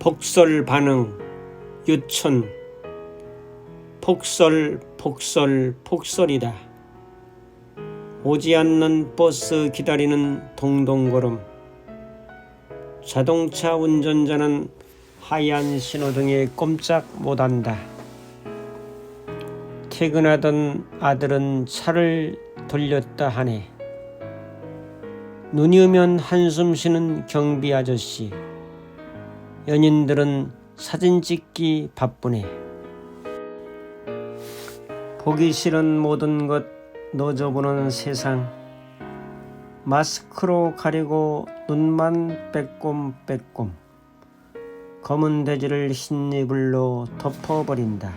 폭설 반응 유천 폭설 폭설 폭설이다. 오지 않는 버스 기다리는 동동걸음 자동차 운전자는 하얀 신호등에 꼼짝 못한다. 퇴근하던 아들은 차를 돌렸다 하네. 눈이 오면 한숨 쉬는 경비 아저씨. 연인들은 사진 찍기 바쁘네. 보기 싫은 모든 것 너저보는 세상. 마스크로 가리고 눈만 빼꼼빼꼼. 검은 돼지를 흰 이불로 덮어버린다.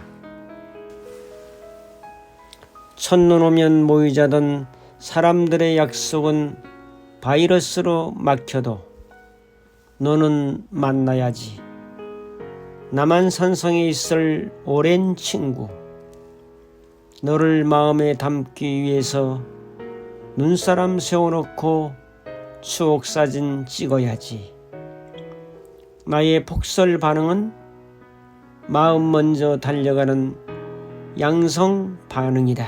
첫눈 오면 모이자던 사람들의 약속은 바이러스로 막혀도 너는 만나야지. 나만 산성에 있을 오랜 친구. 너를 마음에 담기 위해서 눈사람 세워놓고 추억 사진 찍어야지. 나의 폭설 반응은 마음 먼저 달려가는 양성 반응이다.